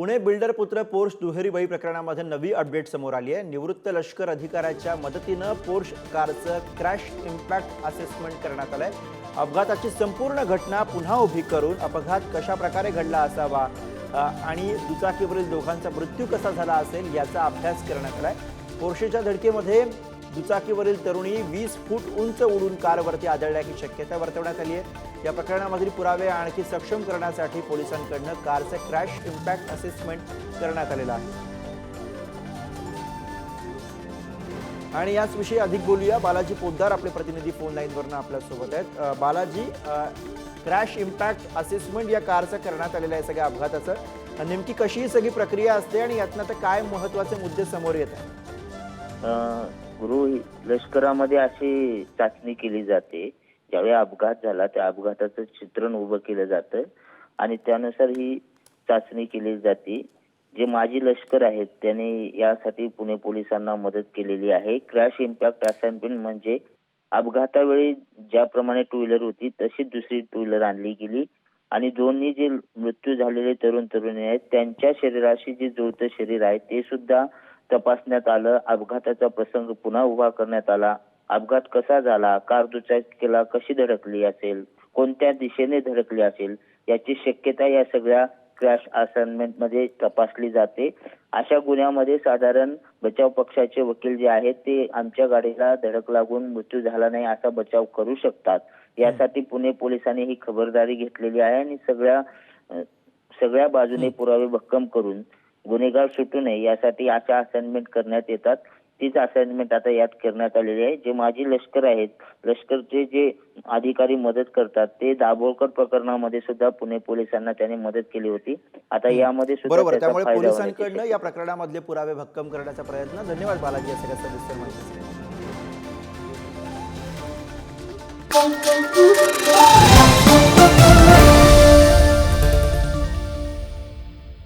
Pune builder पुत्र Porsche दुहेरी बळी प्रकरणामध्ये नवी अपडेट समोर आली आहे. निवृत्त लष्कर अधिकाऱ्याच्या मदतीनं पोर्श कारचं क्रॅश इम्पॅक्ट असेसमेंट करण्यात आलंय. अपघाताची संपूर्ण घटना पुन्हा उभी करून अपघात कशा प्रकारे घडला असावा आणि दुचाकीवरील दोघांचा मृत्यू कसा झाला असेल याचा अभ्यास करण्यात आलाय. पोर्शेच्या धडकेमध्ये दुचाकीवरील तरुणी वीस फूट उंच उडून कारवरती आदळण्याची शक्यता वर्तवण्यात आली आहे. या प्रकरणामधील पुरावे आणखी सक्षम करण्यासाठी पोलिसांकडनं कारचे क्रॅश इम्पॅक्ट असेसमेंट करण्यात आलेलं आहे. आणि याच विषयी अधिक बोलूया. बालाजी पोद्दार आपले प्रतिनिधी फोन लाईनवरनं आपल्यासोबत आहेत. बालाजी क्रॅश इम्पॅक्ट असेसमेंट या कारचं करण्यात आलेलं आहे सगळ्या अपघाताचं. नेमकी कशी ही सगळी प्रक्रिया असते आणि यातनं आता काय महत्त्वाचे मुद्दे समोर येत आहेत? गुरु लष्करामध्ये अशी चाचणी केली जाते. ज्यावेळी अपघात झाला त्या अपघाताचं चित्रण उभं केलं जातं आणि त्यानुसार ही चाचणी केली जाते. जे माजी लष्कर आहेत त्यांनी यासाठी पुणे पोलिसांना मदत केलेली आहे. क्रॅश इम्पॅक्ट असाइनमेंट म्हणजे अपघातावेळी ज्याप्रमाणे टू व्हीलर होती तशी दुसरी टू व्हीलर आणली गेली. आणि दोन्ही जे मृत्यू झालेले तरुण तरुणी आहेत त्यांच्या शरीराशी जे जुळतं शरीर आहे ते सुद्धा तपासण्यात आलं. अपघाताचा प्रसंग पुन्हा उभा करण्यात आला. अपघात कसा झाला? कार दुचाकीला कशी धडकली असेल? कोणत्या दिशेने धडकली असेल? याची शक्यता या सगळ्या क्रॅश असाइनमेंटमध्ये तपासली जाते. अशा गुन्ह्यामध्ये साधारण बचाव पक्षाचे वकील जे आहेत ते आमच्या गाडीला धडक लागून मृत्यू झाला नाही असा बचाव करू शकतात. यासाठी पुणे पोलिसांनी ही खबरदारी घेतलेली आहे आणि सगळ्या सगळ्या बाजूने पुरावे भक्कम करून गुन्हेगार सुटू नये यासाठी अशा असाइनमेंट करण्यात येतात. तीच असाइनमेंट आता यात करण्यात आलेली आहे. जे माजी लष्कर आहेत लष्करचे जे अधिकारी मदत करतात ते दाभोळकर प्रकरणामध्ये सुद्धा पुणे पोलिसांना त्यांनी मदत केली होती. आता यामध्ये सुद्धा बरोबर त्यामुळे पोलिसांकडनं या प्रकरणामधले पुरावे भक्कम करण्याचा प्रयत्न. धन्यवाद बालाजी सगळ्या सविस्तर माहितीसाठी